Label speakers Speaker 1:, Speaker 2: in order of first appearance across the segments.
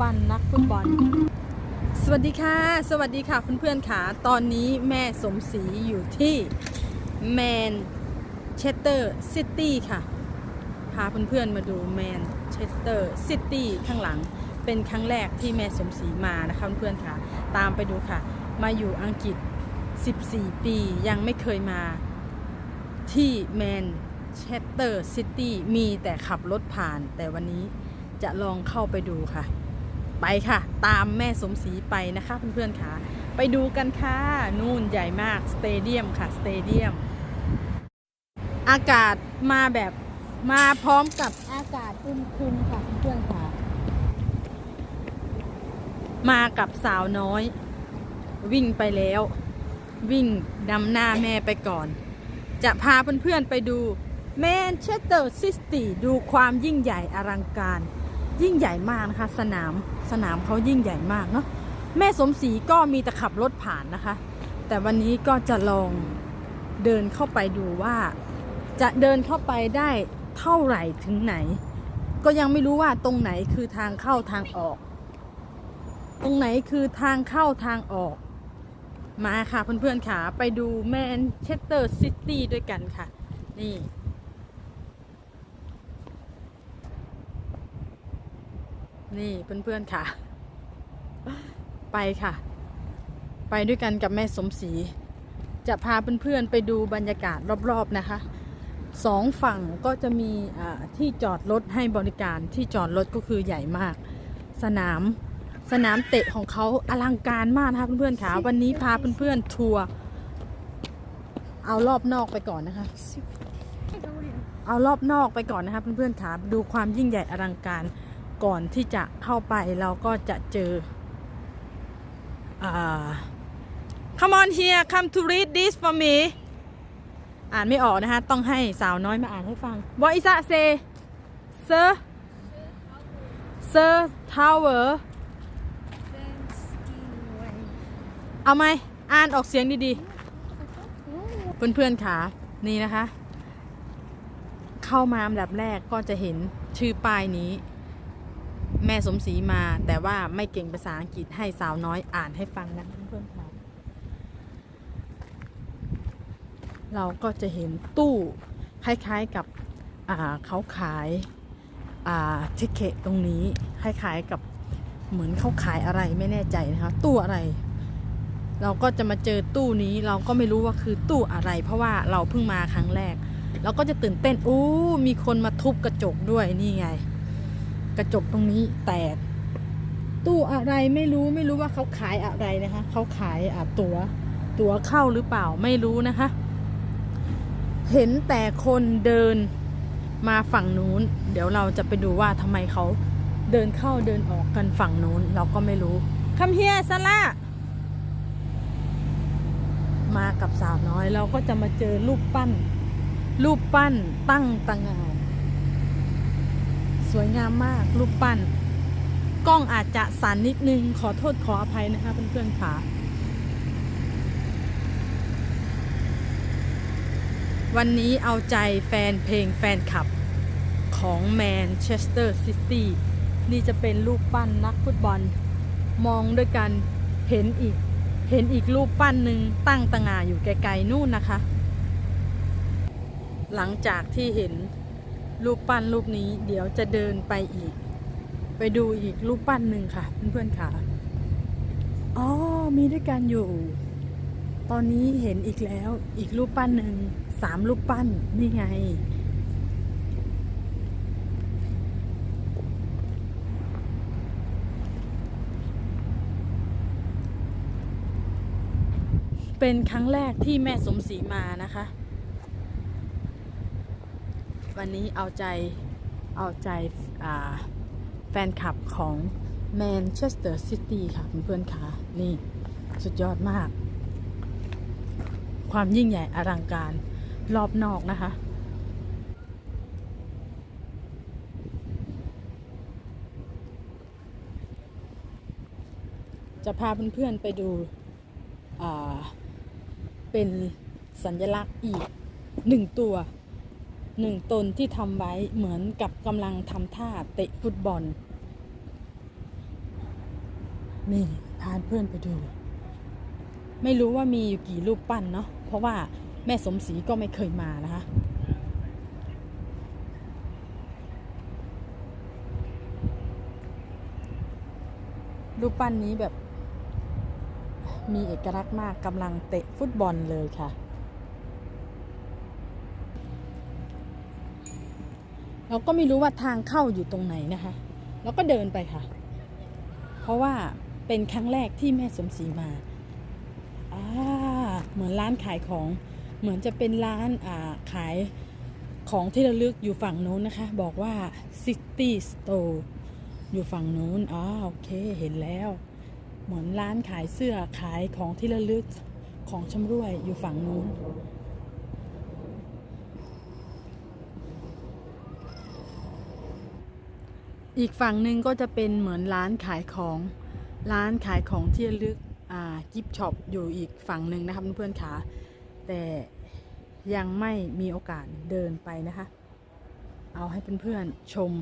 Speaker 1: ปั้นนักฟุตบอล สวัสดีค่ะ สวัสดีค่ะเพื่อนๆค่ะ ตอนนี้แม่สมศรีอยู่ที่แมนเชสเตอร์ซิตี้ค่ะ พาเพื่อนๆมาดูแมนเชสเตอร์ซิตี้ข้างหลังเป็นครั้งแรกที่แม่สมศรีมานะคะเพื่อนๆค่ะ ตามไปดูค่ะ มาอยู่อังกฤษ 14 ปียังไม่เคยมาที่แมนเชสเตอร์ซิตี้มีแต่ขับรถผ่านแต่วันนี้ จะลองเข้าไปดูค่ะ ไปค่ะ ตามแม่สมศรีไปนะคะเพื่อนๆค่ะ ไปดูกันค่ะนู่นใหญ่มากสเตเดียมค่ะสเตเดียม อากาศมาแบบมาพร้อมกับอากาศอึมครึมค่ะเพื่อนๆค่ะ มากับสาวน้อย วิ่งไปแล้ว วิ่งนำหน้าแม่ไปก่อน จะพาเพื่อนๆไปดูแมนเชสเตอร์ซิตี้ดูความยิ่งใหญ่อลังการ ยิ่งใหญ่มากนะคะ สนามสนามเขายิ่งใหญ่มากเนาะแม่สมศรีก็มีแต่ขับรถผ่านนะคะ แต่วันนี้ก็จะลองเดินเข้าไปดูว่า จะเดินเข้าไปได้เท่าไหร่ถึงไหน ก็ยังไม่รู้ว่าตรงไหนคือทางเข้าทางออก ตรงไหนคือทางเข้าทางออก มาค่ะเพื่อนๆค่ะไปดูแมนเชสเตอร์ซิตี้ด้วยกันค่ะ นี่ นี่เพื่อนๆค่ะ ไปค่ะ ไปด้วยกันกับแม่สมศรีจะพาเพื่อนๆไปดูบรรยากาศรอบๆนะคะสองฝั่งก็จะมีอ่าที่จอดรถให้บริการที่จอดรถก็คือใหญ่มาก สนามสนามเตะของเขาอลังการมากนะคะเพื่อนๆค่ะวันนี้พาเพื่อนๆทัวร์เอารอบนอกไปก่อนนะคะ เอารอบนอกไปก่อนนะคะเพื่อนๆค่ะดูความยิ่งใหญ่อลังการ ก่อนที่จะเข้าไปเราก็จะเจออ่า Come on here come to read this for me อ่านไม่ออกนะคะ ต้องให้สาวน้อยมาอ่านให้ฟัง What is that say Sir Sir Tower เอาไหมอ่านออกเสียงดีๆ เพื่อนๆค่ะนี่นะคะ เข้ามาอันดับแรกก็จะเห็นชื่อป้ายนี้ แม่สมศรีมาแต่ว่าไม่เก่งภาษาอังกฤษให้สาวน้อยอ่านให้ฟังนะเพื่อนๆค่ะเราก็จะเห็นตู้คล้ายๆกับเขาขายาทิเกตตรงนี้คล้ายๆกับเหมือนเขาขายอะไรไม่แน่ใจนะคะ ตู้อะไร เราก็จะมาเจอตู้นี้เราก็ไม่รู้ว่าคือตู้อะไร เพราะว่าเราเพิ่งมาครั้งแรก เราก็จะตื่นเต้นอู้มีคนมาทุบกระจกด้วยนี่ไง กระจกตรงนี้แตก ตู้อะไรไม่รู้ไม่รู้ว่าเขาขายอะไรนะคะเขาขายตัว๋วตั๋วเข้าหรือเปล่าไม่รู้นะคะ เห็นแต่คนเดินมาฝั่งนู้น เดี๋ยวเราจะไปดูว่าทำไมเขาเดินเข้าเดินออกกันฝั่งนู้น เราก็ไม่รู้คำเฮียซาร่ามากับสาวน้อยเราก็จะมาเจอรูปปั้น รูปปั้นตั้งตางาน สวยงามมาก รูปปั้น กล้องอาจจะสั่นนิดนึง ขอโทษขออภัยนะคะเพื่อนๆค่ะ วันนี้เอาใจแฟนเพลงแฟนคลับของแมนเชสเตอร์ซิตี้นี่จะเป็นรูปปั้นนักฟุตบอล มองด้วยกันเห็นอีก เห็นอีกรูปปั้นหนึ่งตั้งตางาอยู่ไกลๆนู่นนะคะ หลังจากที่เห็น รูปปั้นรูปนี้ เดี๋ยวจะเดินไปอีก ไปดูอีกรูปปั้นหนึ่งค่ะ เพื่อนๆค่ะ อ๋อ มีด้วยกันอยู่ ตอนนี้เห็นอีกแล้ว อีกรูปปั้นหนึ่ง สามรูปปั้น นี่ไง เป็นครั้งแรกที่แม่สมศรีมานะคะ วันนี้เอาใจเอาใจแฟนคลับของแมนเชสเตอร์ซิตี้ค่ะเพื่อนๆค่ะนี่สุดยอดมาก ความยิ่งใหญ่อลังการรอบนอกนะคะจะพาเพื่อนๆไปดูเป็นสัญลักษณ์อีกหนึ่งตัว หนึ่งตนที่ทำไว้เหมือนกับกำลังทำท่าเตะฟุตบอล นี่พาเพื่อนไปดู ไม่รู้ว่ามีอยู่กี่รูปปั้นเนาะเพราะว่าแม่สมศรีก็ไม่เคยมานะคะรูปปั้นนี้แบบมีเอกลักษณ์มากกำลังเตะฟุตบอลเลยค่ะ เราก็ไม่รู้ว่าทางเข้าอยู่ตรงไหนนะคะเราก็เดินไปค่ะ เพราะว่าเป็นครั้งแรกที่แม่สมศรีมาอ่าเหมือนร้านขายของ เหมือนจะเป็นร้านอ่าขายของที่ระลึกอยู่ฝั่งโน้นนะคะ บอกว่า City Store อยู่ฝั่งโน้นอ๋อโอเคเห็นแล้ว เหมือนร้านขายเสื้อขายของที่ระลึกของชำร่วยอยู่ฝั่งนู้น อีกฝั่งหนึ่งก็จะเป็นเหมือนร้านขายของร้านขายของที่ลึกอ่ากิฟช็อปอยู่อีกฝั่งหนึ่งนะคะเพื่อนๆขาแต่ยังไม่มีโอกาสเดินไปนะคะ เอาให้เพื่อนๆชม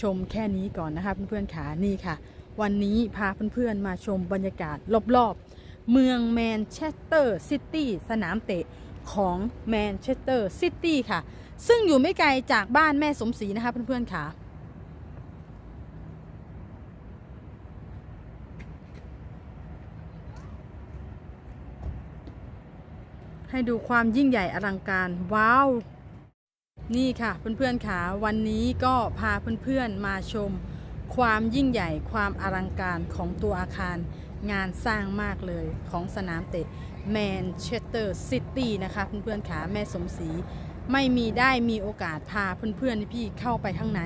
Speaker 1: ชมแค่นี้ก่อนนะคะเพื่อนๆขานี่ค่ะ วันนี้พาเพื่อนๆมาชมบรรยากาศรอบๆ เมืองแมนเชสเตอร์ซิตี้สนามเตะของแมนเชสเตอร์ซิตี้ค่ะ ซึ่งอยู่ไม่ไกลจากบ้านแม่สมศรีนะคะเพื่อนๆขา ให้ดูความยิ่งใหญ่อลังการ ว้าว นี่ค่ะเพื่อนๆค่ะวันนี้ก็พาเพื่อนๆมาชม ความยิ่งใหญ่ความอลังการของตัวอาคารงานสร้างมากเลยของสนามเตะแมนเชสเตอร์ซิตี้นะคะเพื่อนๆค่ะแม่สมศรีไม่มีได้มีโอกาสพาเพื่อนๆพี่เข้าไปข้างใน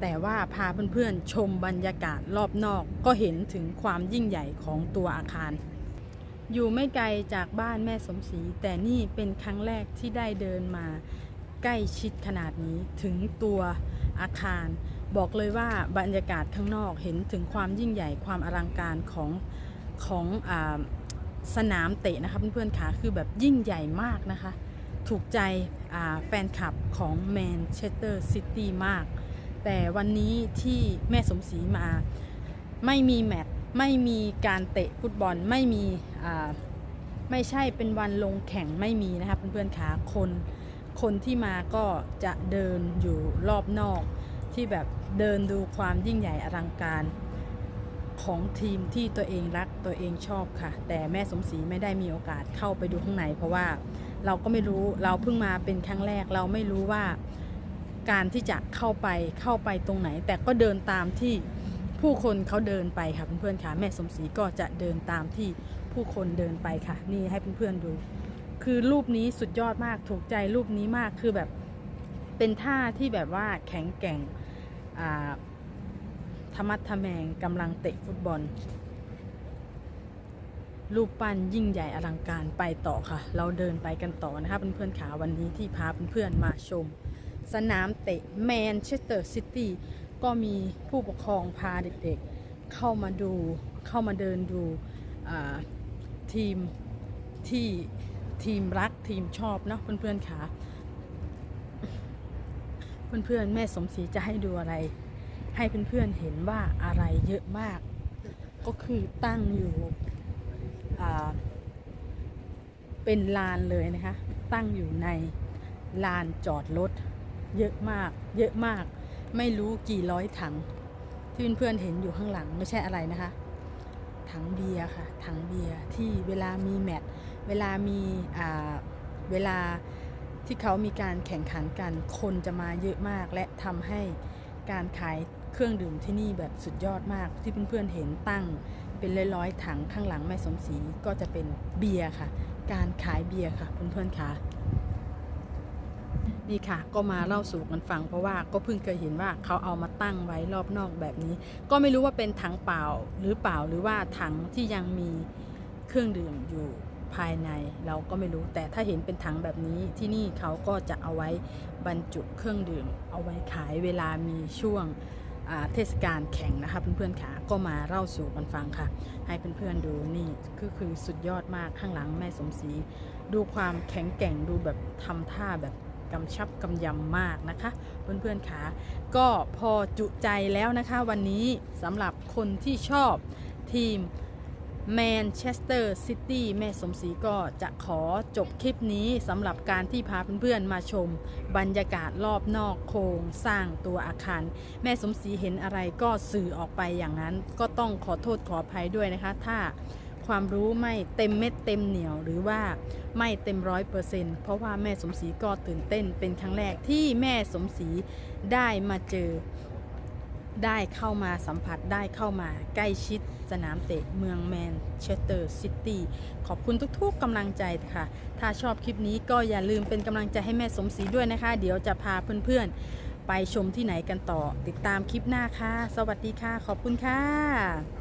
Speaker 1: แต่ว่าพาเพื่อนๆชมบรรยากาศรอบนอกก็เห็นถึงความยิ่งใหญ่ของตัวอาคาร อยู่ไม่ไกลจากบ้านแม่สมศรีแต่นี่เป็นครั้งแรกที่ได้เดินมาใกล้ชิดขนาดนี้ถึงตัวอาคาร บอกเลยว่าบรรยากาศข้างนอกเห็นถึงความยิ่งใหญ่ความอลังการของของอสนามเตะนะคะเพื่อนๆค่ะคือแบบยิ่งใหญ่มากนะคะ ถูกใจแฟนคลับของแมนเชสเตอร์ซิตี้มาก แต่วันนี้ที่แม่สมศรีมาไม่มีแมตช์ ไม่มีการเตะฟุตบอลไม่มีไม่ใช่เป็นวันลงแข่งไม่มีนะคะเพื่อนๆขาคนคนที่มาก็จะเดินอยู่รอบนอก ที่แบบเดินดูความยิ่งใหญ่อลังการของทีมที่ตัวเองรักตัวเองชอบค่ะ แต่แม่สมศรีไม่ได้มีโอกาสเข้าไปดูข้างใน เพราะว่าเราก็ไม่รู้เราเพิ่งมาเป็นครั้งแรกเราไม่รู้ว่าการที่จะเข้าไปเข้าไปตรงไหน แต่ก็เดินตามที่ ผู้คนเขาเดินไปค่ะเพื่อนๆค่ะแม่สมศรีก็จะเดินตามที่ผู้คนเดินไปค่ะ นี่ให้เพื่อนๆดู คือรูปนี้สุดยอดมากถูกใจรูปนี้มากคือแบบเป็นท่าที่แบบว่าแข็งแกร่งธรรมัดทะแมงกำลังเตะฟุตบอล รูปปั้นยิ่งใหญ่อลังการไปต่อค่ะ เราเดินไปกันต่อนะคะเพื่อนๆขาวันนี้ที่พาเพื่อนๆมาชม สนามเตะแมนเชสเตอร์ซิตี้ ก็มีผู้ปกครองพาเด็กๆเข้ามาดูเข้ามาเดินดูทีมที่ทีมรักทีมชอบเนาะเพื่อนๆขาเพื่อนๆแม่สมศรีจะให้ดูอะไร ให้เพื่อนๆเห็นว่าอะไรเยอะมาก ก็คือตั้งอยู่เป็นลานเลยนะคะ ตั้งอยู่ในลานจอดรถเยอะมากเยอะมาก ไม่รู้กี่ร้อยถัง ที่เพื่อนๆเห็นอยู่ข้างหลังไม่ใช่อะไรนะคะ ถังเบียร์ค่ะ ถังเบียร์ที่เวลามีแมตช์เวลามีอ่าเวลาที่เขามีการแข่งขันกันคนจะมาเยอะมาก และทำให้การขายเครื่องดื่มที่นี่แบบสุดยอดมากที่เพื่อนๆเห็นตั้งเป็นร้อยๆถังข้างหลังแม่สมศรีก็จะเป็นเบียร์ค่ะ การขายเบียร์ค่ะเพื่อนๆค่ะ นี่ค่ะ ก็มาเล่าสู่กันฟังเพราะว่าก็เพิ่งเคยเห็นว่าเขาเอามาตั้งไว้รอบนอกแบบนี้ ก็ไม่รู้ว่าเป็นถังเปล่าหรือเปล่าหรือว่าถังที่ยังมีเครื่องดื่มอยู่ภายในเราก็ไม่รู้แต่ถ้าเห็นเป็นถังแบบนี้ที่นี่เขาก็จะเอาไว้บรรจุเครื่องดื่ม เอาไว้ขายเวลามีช่วงเทศกาลแข่งนะคะเพื่อนๆค่ะก็มาเล่าสู่กันฟังค่ะ ให้เพื่อนๆดูนี่ก็คือสุดยอดมากข้างหลังแม่สมศรีดูความแข็งแกร่งดูแบบทำท่าแบบ กำชับกำยำมากนะคะเพื่อนๆคะก็พอจุใจแล้วนะคะวันนี้สำหรับคนที่ชอบทีมแมนเชสเตอร์ซิตี้แม่สมศรีก็จะขอจบคลิปนี้สำหรับการที่พาเพื่อนๆมาชม บรรยากาศรอบนอกโครงสร้างตัวอาคาร แม่สมศรีเห็นอะไรก็สื่อออกไปอย่างนั้น ก็ต้องขอโทษขออภัยด้วยนะคะ ถ้า ความรู้ไม่เต็มเม็ดเต็มเหนียวหรือว่าไม่เต็มร้อยเปอร์เซ็นต์เพราะว่าแม่สมศรีก็ตื่นเต้นเป็นครั้งแรกที่แม่สมศรีได้มาเจอ ได้เข้ามาสัมผัสได้เข้ามาใกล้ชิดสนามเตะเมืองแมนเชสเตอร์ซิตี้ขอบคุณทุกๆกำลังใจค่ะ ถ้าชอบคลิปนี้ก็อย่าลืมเป็นกำลังใจให้แม่สมศรีด้วยนะคะ เดี๋ยวจะพาเพื่อนๆไปชมที่ไหนกันต่อ ติดตามคลิปหน้าค่ะ สวัสดีค่ะ ขอบคุณค่ะ